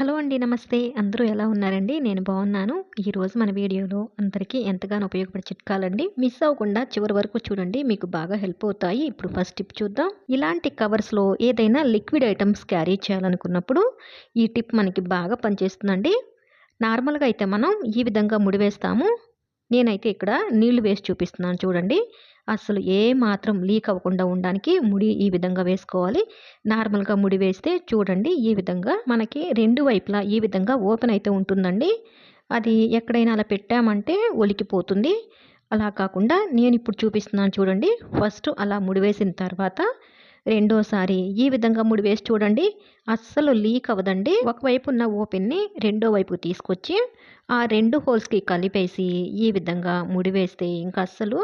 Hello అండి నమస్తే. అందరూ ఎలా ఉన్నారండి? నేను బాగున్నాను. ఈరోజు మన వీడియోలో అందరికీ ఎంతగానో ఉపయోగపడే చిట్కాలండి. మిస్ అవ్వకుండా చివరి వరకు చూడండి. మీకు బాగా హెల్ప్ అవుతాయి. ఇప్పుడు ఫస్ట్ టిప్ చూద్దాం. ఇలాంటి కవర్స్లో ఏదైనా లిక్విడ్ ఐటమ్స్ క్యారీ చేయాలనుకున్నప్పుడు ఈ టిప్ మనకి బాగా పనిచేస్తుందండి. నార్మల్గా అయితే మనం ఈ విధంగా ముడివేస్తాము. నేనైతే ఇక్కడ నీళ్ళు వేసి చూపిస్తున్నాను చూడండి. అసలు ఏ మాత్రం లీక్ అవ్వకుండా ఉండడానికి ముడి ఈ విధంగా వేసుకోవాలి. నార్మల్గా ముడి వేస్తే చూడండి ఈ విధంగా మనకి రెండు వైపులా ఈ విధంగా ఓపెన్ అయితే ఉంటుందండి. అది ఎక్కడైనా అలా పెట్టామంటే ఒలికిపోతుంది. అలా కాకుండా నేను ఇప్పుడు చూపిస్తున్నాను చూడండి. ఫస్ట్ అలా ముడివేసిన తర్వాత రెండోసారి ఈ విధంగా ముడి వేసి చూడండి. అస్సలు లీక్ అవ్వదండి. ఒకవైపు ఉన్న ఓపెన్ని రెండో వైపు తీసుకొచ్చి ఆ రెండు హోల్స్కి కలిపేసి ఈ విధంగా ముడి వేస్తే ఇంకా అస్సలు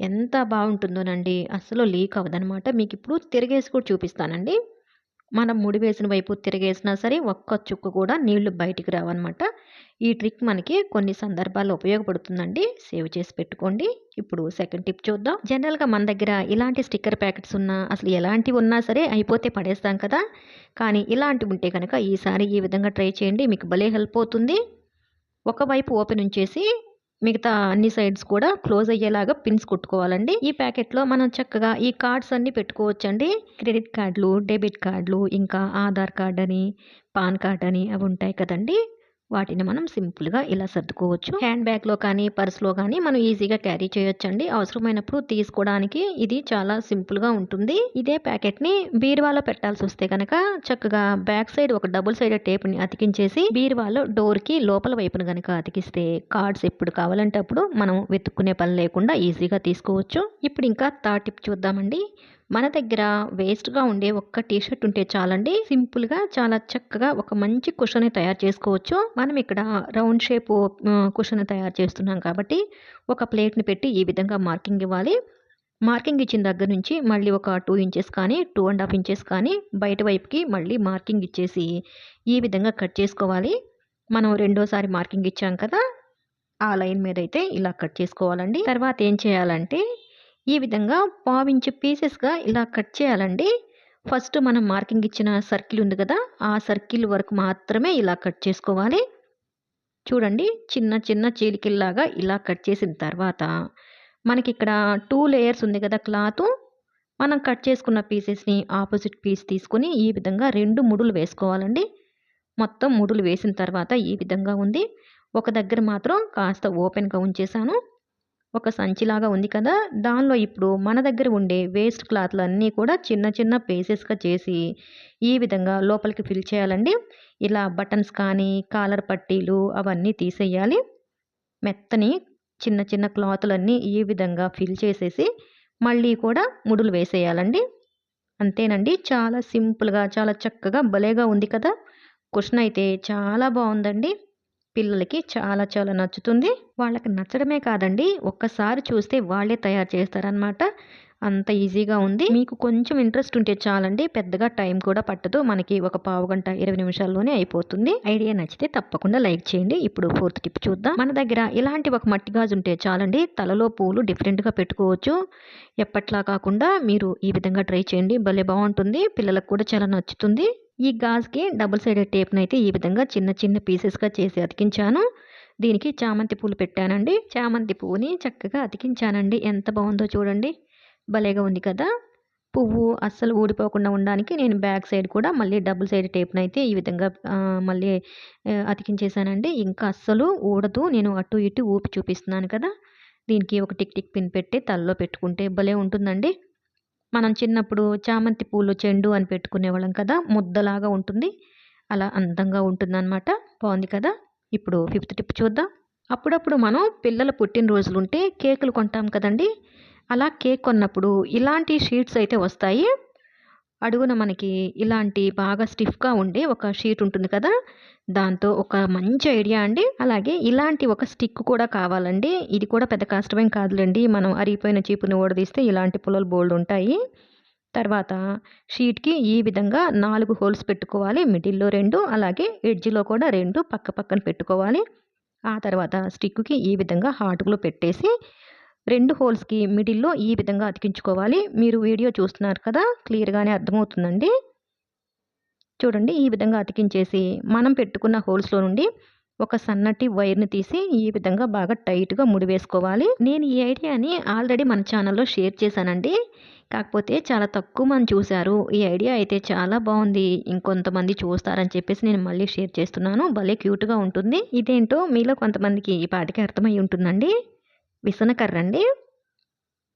ఎంత బాగుంటుందోనండి. అస్సలు లీక్ అవ్వదనమాట. మీకు ఇప్పుడు తిరిగేసి కూడా చూపిస్తానండి. మనం ముడి వేసిన వైపు తిరిగేసినా సరే ఒక్క చుక్క కూడా నీళ్ళు బయటికి రావన్నమాట ఈ ట్రిక్ మనకి కొన్ని సందర్భాల్లో ఉపయోగపడుతుందండి. సేవ్ చేసి పెట్టుకోండి. ఇప్పుడు సెకండ్ టిప్ చూద్దాం. జనరల్గా మన దగ్గర ఇలాంటి స్టిక్కర్ ప్యాకెట్స్ ఉన్నా అసలు ఎలాంటివి ఉన్నా సరే అయిపోతే పడేస్తాం కదా. కానీ ఇలాంటివి ఉంటే కనుక ఈసారి ఈ విధంగా ట్రై చేయండి. మీకు భలే హెల్ప్ అవుతుంది. ఒకవైపు ఓపెన్ ఉంచేసి మిగతా అన్ని సైడ్స్ కూడా క్లోజ్ అయ్యేలాగా పిన్స్ కుట్టుకోవాలండి. ఈ ప్యాకెట్లో మనం చక్కగా ఈ కార్డ్స్ అన్ని పెట్టుకోవచ్చండి. క్రెడిట్ కార్డులు డెబిట్ కార్డులు ఇంకా ఆధార్ కార్డ్ అని పాన్ కార్డ్ అని అవి ఉంటాయి కదండి. వాటిని మనం సింపుల్గా ఇలా సర్దుకోవచ్చు. హ్యాండ్ బ్యాగ్లో కానీ పర్స్లో కానీ మనం ఈజీగా క్యారీ చేయొచ్చండి. అవసరమైనప్పుడు తీసుకోవడానికి ఇది చాలా సింపుల్గా ఉంటుంది. ఇదే ప్యాకెట్ని బీరువాలో పెట్టాల్సి వస్తే కనుక చక్కగా బ్యాక్ సైడ్ ఒక డబుల్ సైడ్ టేప్ని అతికించేసి బీరువాలో డోర్కి లోపల వైపున కనుక అతికిస్తే కార్డ్స్ ఎప్పుడు కావాలంటే అప్పుడు మనం వెతుక్కునే పని లేకుండా ఈజీగా తీసుకోవచ్చు. ఇప్పుడు ఇంకా థర్డ్ టిప్ చూద్దామండి. మన దగ్గర వేస్ట్గా ఉండే ఒక్క టీ షర్ట్ ఉంటే చాలండి. సింపుల్గా చాలా చక్కగా ఒక మంచి కుషన్ తయారు చేసుకోవచ్చు. మనం ఇక్కడ రౌండ్ షేప్ కుషన్ తయారు చేస్తున్నాం కాబట్టి ఒక ప్లేట్ని పెట్టి ఈ విధంగా మార్కింగ్ ఇవ్వాలి. మార్కింగ్ ఇచ్చిన దగ్గర నుంచి మళ్ళీ ఒక టూ ఇంచెస్ కానీ టూ అండ్ హాఫ్ ఇంచెస్ కానీ బయట వైపుకి మళ్ళీ మార్కింగ్ ఇచ్చేసి ఈ విధంగా కట్ చేసుకోవాలి. మనం రెండోసారి మార్కింగ్ ఇచ్చాం కదా ఆ లైన్ మీద అయితే ఇలా కట్ చేసుకోవాలండి. తర్వాత ఏం చేయాలంటే ఈ విధంగా పావించు పీసెస్గా ఇలా కట్ చేయాలండి. ఫస్ట్ మనం మార్కింగ్ ఇచ్చిన సర్కిల్ ఉంది కదా ఆ సర్కిల్ వరకు మాత్రమే ఇలా కట్ చేసుకోవాలి. చూడండి చిన్న చిన్న చీలికల్లాగా ఇలా కట్ చేసిన తర్వాత మనకి ఇక్కడ టూ లేయర్స్ ఉంది కదా క్లాత్. మనం కట్ చేసుకున్న పీసెస్ని ఆపోజిట్ పీస్ తీసుకొని ఈ విధంగా రెండు ముడులు వేసుకోవాలండి. మొత్తం ముడులు వేసిన తర్వాత ఈ విధంగా ఉంది. ఒక దగ్గర మాత్రం కాస్త ఓపెన్గా ఉంచేసాను ఒక సంచిలాగా ఉంది కదా? దానిలో ఇప్పుడు మన దగ్గర ఉండే వేస్ట్ క్లాత్లు అన్నీ కూడా చిన్న చిన్న పీసెస్గా చేసి ఈ విధంగా లోపలికి ఫిల్ చేయాలండి. ఇలా బటన్స్ కానీ కాలర్ పట్టీలు అవన్నీ తీసేయాలి. మెత్తని చిన్న చిన్న క్లాతులన్నీ ఈ విధంగా ఫిల్ చేసేసి మళ్ళీ కూడా ముడులు వేసేయాలండి. అంతేనండి. చాలా సింపుల్గా చాలా చక్కగా భలేగా ఉంది కదా? క్వశ్చన్ అయితే చాలా బాగుందండి. పిల్లలకి చాలా చాలా నచ్చుతుంది. వాళ్ళకి నచ్చడమే కాదండి. ఒక్కసారి చూస్తే వాళ్ళే తయారు చేస్తారనమాట అంత ఈజీగా ఉంది. మీకు కొంచెం ఇంట్రెస్ట్ ఉంటే చాలండి. పెద్దగా టైం కూడా పట్టదు. మనకి ఒక పావు గంట ఇరవై నిమిషాల్లోనే అయిపోతుంది. ఐడియా నచ్చితే తప్పకుండా లైక్ చేయండి. ఇప్పుడు ఫోర్త్ టిప్ చూద్దాం. మన దగ్గర ఇలాంటి ఒక మట్టి గాజు ఉంటే చాలండి. తలలో పూలు డిఫరెంట్గా పెట్టుకోవచ్చు. ఎప్పట్లా కాకుండా మీరు ఈ విధంగా ట్రై చేయండి. భలే బాగుంటుంది. పిల్లలకు కూడా చాలా నచ్చుతుంది. ఈ గాజ్కి డబుల్ సైడెడ్ టేప్ని అయితే ఈ విధంగా చిన్న చిన్న పీసెస్గా చేసి అతికించాను. దీనికి చామంతి పూలు పెట్టానండి. చామంతి పువ్వుని చక్కగా అతికించానండి. ఎంత బాగుందో చూడండి. భలేగా ఉంది కదా. పువ్వు అస్సలు ఊడిపోకుండా ఉండడానికి నేను బ్యాక్ సైడ్ కూడా మళ్ళీ డబుల్ సైడ్ టేప్ని అయితే ఈ విధంగా మళ్ళీ అతికించేసానండి ఇంకా అస్సలు ఊడదు. నేను అటు ఇటు ఊపి చూపిస్తున్నాను కదా. దీనికి ఒక టిక్ టిక్ పిన్ పెట్టి తలలో పెట్టుకుంటే భలే ఉంటుందండి. మనం చిన్నప్పుడు చామంతి పూలు చెండు అని పెట్టుకునేవాళ్ళం కదా ముద్దలాగా ఉంటుంది. అలా అందంగా ఉంటుందన్నమాట. బాగుంది కదా? ఇప్పుడు ఫిఫ్త్ టిప్ చూద్దాం. అప్పుడప్పుడు మనం పిల్లల పుట్టినరోజులు ఉంటే కేకులు కొంటాం కదండి. అలా కేక్ కొన్నప్పుడు ఇలాంటి షీట్స్ అయితే వస్తాయి. అడుగున మనకి ఇలాంటి బాగా స్టిఫ్గా ఉండే ఒక షీట్ ఉంటుంది కదా! దాంతో ఒక మంచి ఐడియా అండి. అలాగే ఇలాంటి ఒక స్టిక్ కూడా కావాలండి. ఇది కూడా పెద్ద కష్టమేం కాదులేండి. మనం అరిగిపోయిన చీపుని ఓడదీస్తే ఇలాంటి పుల్లలు బోల్డ్ ఉంటాయి. తర్వాత షీట్కి ఈ విధంగా నాలుగు హోల్స్ పెట్టుకోవాలి. మిడిల్లో రెండు అలాగే ఎడ్జ్లో కూడా రెండు పక్క పక్కన పెట్టుకోవాలి. ఆ తర్వాత స్టిక్కి ఈ విధంగా హాటులో పెట్టేసి రెండు హోల్స్కి మిడిల్లో ఈ విధంగా అతికించుకోవాలి. మీరు వీడియో చూస్తున్నారు కదా క్లియర్గానే అర్థమవుతుందండి. చూడండి ఈ విధంగా అతికించేసి మనం పెట్టుకున్న హోల్స్లో నుండి ఒక సన్నటి వైర్ని తీసి ఈ విధంగా బాగా టైట్గా ముడివేసుకోవాలి. నేను ఈ ఐడియాని ఆల్రెడీ మన ఛానల్లో షేర్ చేశానండి. కాకపోతే చాలా తక్కువ మంది చూశారు. ఈ ఐడియా అయితే చాలా బాగుంది. ఇంకొంతమంది చూస్తారని చెప్పేసి నేను మళ్ళీ షేర్ చేస్తున్నాను. భలే క్యూట్గా ఉంటుంది. ఇదేంటో మీలో కొంతమందికి ఈ పాటికి అర్థమై ఉంటుందండి. విసనకర్ర అండి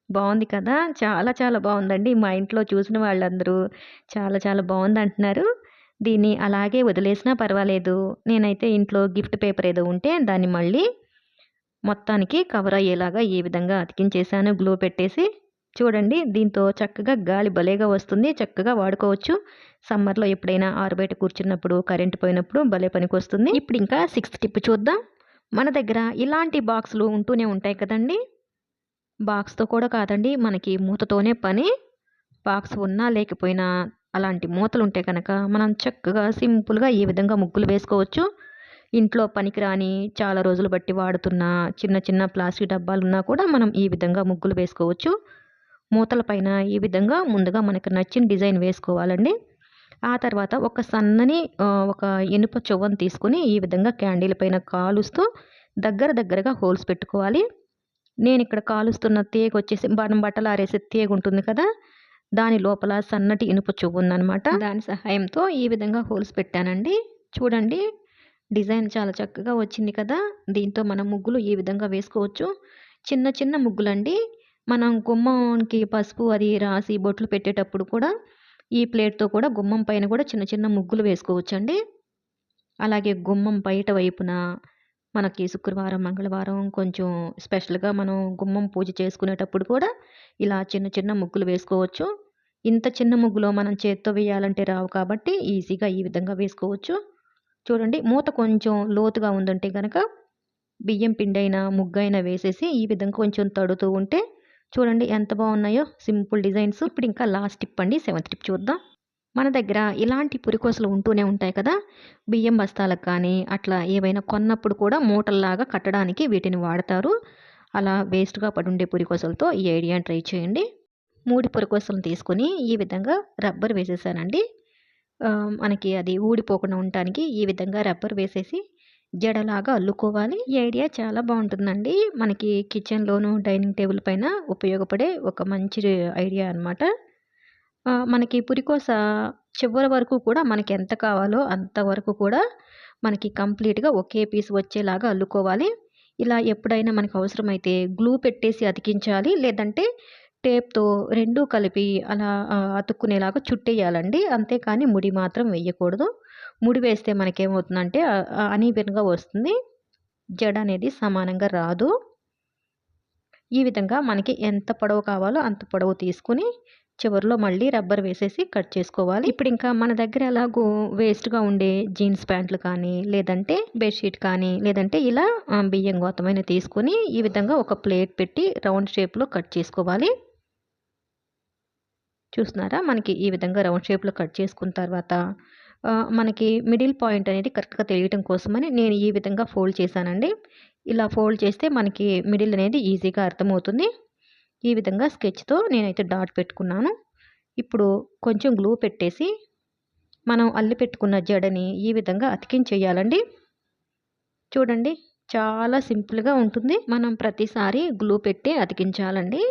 బాగుంది కదా! చాలా చాలా బాగుందండి మా ఇంట్లో చూసిన వాళ్ళందరూ చాలా చాలా బాగుంది అంటున్నారు దీన్ని అలాగే వదిలేసినా పర్వాలేదు. నేనైతే ఇంట్లో గిఫ్ట్ పేపర్ ఏదో ఉంటే దాన్ని మళ్ళీ మొత్తానికి కవర్ అయ్యేలాగా ఈ విధంగా అతికించేసాను గ్లూ పెట్టేసి చూడండి దీంతో చక్కగా గాలి భలేగా వస్తుంది. చక్కగా వాడుకోవచ్చు. సమ్మర్లో ఎప్పుడైనా ఆరుబయట కూర్చున్నప్పుడు కరెంటు పోయినప్పుడు భలే పనికి వస్తుంది ఇప్పుడు ఇంకా సిక్స్త్ టిప్ చూద్దాం. మన దగ్గర ఇలాంటి బాక్సులు ఉంటూనే ఉంటాయి కదండి. బాక్స్తో కూడా కాదండి మనకి మూతతోనే పని. బాక్స్ ఉన్నా లేకపోయినా అలాంటి మూతలు ఉంటే కనుక మనం చక్కగా సింపుల్గా ఈ విధంగా ముగ్గులు వేసుకోవచ్చు. ఇంట్లో పనికిరాని చాలా రోజులు బట్టి వాడుతున్న చిన్న చిన్న ప్లాస్టిక్ డబ్బాలు ఉన్నా కూడా మనం ఈ విధంగా ముగ్గులు వేసుకోవచ్చు. మూతల పైన ఈ విధంగా ముందుగా మనకు నచ్చిన డిజైన్ వేసుకోవాలండి. ఆ తర్వాత ఒక సన్నని ఒక ఇనుప చొవ్వను తీసుకుని ఈ విధంగా క్యాండిల్ పైన కాలుస్తూ దగ్గర దగ్గరగా హోల్స్ పెట్టుకోవాలి. నేను ఇక్కడ కాలుస్తున్న తీగ వచ్చేసి మనం బట్టలు ఆరేసే తీగ ఉంటుంది కదా దాని లోపల సన్నటి ఇనుప చువ్వు ఉందనమాట దాని సహాయంతో ఈ విధంగా హోల్స్ పెట్టానండి. చూడండి డిజైన్ చాలా చక్కగా వచ్చింది కదా దీంతో మనం ముగ్గులు ఈ విధంగా వేసుకోవచ్చు. చిన్న చిన్న ముగ్గులండి. మనం గుమ్మంకి పసుపు అది రాసి బొట్లు పెట్టేటప్పుడు కూడా ఈ ప్లేట్తో కూడా గుమ్మం పైన కూడా చిన్న చిన్న ముగ్గులు వేసుకోవచ్చండి. అలాగే గుమ్మం బయట వైపున మనకి శుక్రవారం మంగళవారం కొంచెం స్పెషల్గా మనం గుమ్మం పూజ చేసుకునేటప్పుడు కూడా ఇలా చిన్న చిన్న ముగ్గులు వేసుకోవచ్చు. ఇంత చిన్న ముగ్గులో మనం చేత్తో వేయాలంటే రావు కాబట్టి ఈజీగా ఈ విధంగా వేసుకోవచ్చు. చూడండి మూత కొంచెం లోతుగా ఉందంటే కనుక బియ్యం పిండైనా ముగ్గైనా వేసేసి ఈ విధంగా కొంచెం తడుతూ ఉంటే చూడండి ఎంత బాగున్నాయో సింపుల్ డిజైన్స్. ఇప్పుడు ఇంకా లాస్ట్ టిప్ అండి సెవెంత్ టిప్ చూద్దాం. మన దగ్గర ఇలాంటి పురికోసలు ఉంటూనే ఉంటాయి కదా. బియ్యం బస్తాలకు కానీ అట్లా ఏవైనా కొన్నప్పుడు కూడా మూటల్లాగా కట్టడానికి వీటిని వాడతారు. అలా వేస్ట్గా పడుండే పురికోసలతో ఈ ఐడియాని ట్రై చేయండి. మూడి పురికోసలను తీసుకొని ఈ విధంగా రబ్బర్ వేసేసానండి. మనకి అది ఊడిపోకుండా ఉండటానికి ఈ విధంగా రబ్బర్ వేసేసి జడలాగా అల్లుకోవాలి. ఈ ఐడియా చాలా బాగుంటుందండి. మనకి కిచెన్లోను డైనింగ్ టేబుల్ పైన ఉపయోగపడే ఒక మంచి ఐడియా అనమాట మనకి పురికోస చివరి వరకు కూడా మనకి ఎంత కావాలో అంతవరకు కూడా మనకి కంప్లీట్గా ఒకే పీస్ వచ్చేలాగా అల్లుకోవాలి. ఇలా ఎప్పుడైనా మనకు అవసరమైతే గ్లూ పెట్టేసి అతికించాలి. లేదంటే టేప్తో రెండూ కలిపి అలా అతుక్కునేలాగా చుట్టేయాలండి. అంతేకాని ముడి మాత్రం వేయకూడదు. ముడి వేస్తే మనకేమవుతుందంటే అనీవెన్గా వస్తుంది. జడ అనేది సమానంగా రాదు. ఈ విధంగా మనకి ఎంత పొడవు కావాలో అంత పొడవు తీసుకుని చివరిలో మళ్ళీ రబ్బర్ వేసేసి కట్ చేసుకోవాలి. ఇప్పుడు ఇంకా మన దగ్గర ఎలాగో వేస్ట్గా ఉండే జీన్స్ ప్యాంట్లు కానీ లేదంటే బెడ్షీట్ కానీ లేదంటే ఇలా బియ్యం గోతమైన తీసుకొని ఈ విధంగా ఒక ప్లేట్ పెట్టి రౌండ్ షేప్లో కట్ చేసుకోవాలి. చూస్తున్నారా? మనకి ఈ విధంగా రౌండ్ షేప్లో కట్ చేసుకున్న తర్వాత మనకి మిడిల్ పాయింట్ అనేది కరెక్ట్గా తెలియటం కోసమని నేను ఈ విధంగా ఫోల్డ్ చేశానండి. ఇలా ఫోల్డ్ చేస్తే మనకి మిడిల్ అనేది ఈజీగా అర్థమవుతుంది. ఈ విధంగా స్కెచ్తో నేనైతే డాట్ పెట్టుకున్నాను. ఇప్పుడు కొంచెం గ్లూ పెట్టేసి మనం అల్లి పెట్టుకున్న జడని ఈ విధంగా అతికించేయాలండి. చూడండి చాలా సింపుల్గా ఉంటుంది. మనం ప్రతిసారి గ్లూ పెట్టి అతికించాలండి.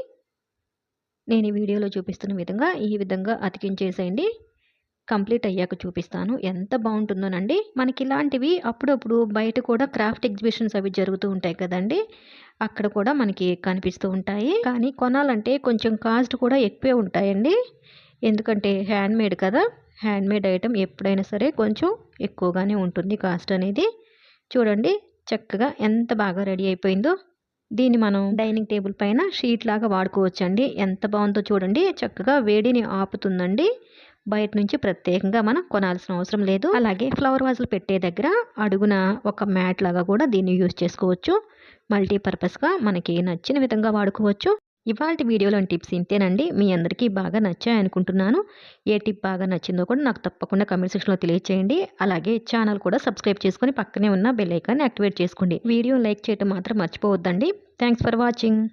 నేను ఈ వీడియోలో చూపిస్తున్న విధంగా ఈ విధంగా అతికించేసేయండి. కంప్లీట్ అయ్యాక చూపిస్తాను. ఎంత బాగుంటుందోనండి. మనకి ఇలాంటివి అప్పుడప్పుడు బయట కూడా క్రాఫ్ట్ ఎగ్జిబిషన్స్ అవి జరుగుతూ ఉంటాయి కదండి. అక్కడ కూడా మనకి కనిపిస్తూ ఉంటాయి. కానీ కొనాలంటే కొంచెం కాస్ట్ కూడా ఎక్కువే ఉంటాయండి. ఎందుకంటే హ్యాండ్మేడ్ కదా. హ్యాండ్మేడ్ ఐటెం ఎప్పుడైనా సరే కొంచెం ఎక్కువగానే ఉంటుంది కాస్ట్ అనేది. చూడండి చక్కగా ఎంత బాగా రెడీ అయిపోయిందో. దీన్ని మనం డైనింగ్ టేబుల్ పైన షీట్ లాగా వాడుకోవచ్చండి. ఎంత బాగుందో చూడండి. చక్కగా వేడిని ఆపుతుందండి. బయట నుంచి ప్రత్యేకంగా మనం కొనాల్సిన అవసరం లేదు. అలాగే ఫ్లవర్ వాజులు పెట్టే దగ్గర అడుగున ఒక మ్యాట్ లాగా కూడా దీన్ని యూజ్ చేసుకోవచ్చు. మల్టీపర్పస్గా మనకి నచ్చిన విధంగా వాడుకోవచ్చు. ఇవాళ వీడియోలోని టిప్స్ ఇంతేనండి. మీ అందరికీ బాగా నచ్చాయి అనుకుంటున్నాను. ఏ టిప్ బాగా నచ్చిందో కూడా నాకు తప్పకుండా కమెంట్ సెక్షన్లో తెలియచేయండి. అలాగే ఛానల్ కూడా సబ్స్క్రైబ్ చేసుకొని పక్కనే ఉన్న బెల్ ఐకాన్ని యాక్టివేట్ చేసుకోండి. వీడియో లైక్ చేయడం మాత్రం మర్చిపోవద్దండి. Thanks for watching.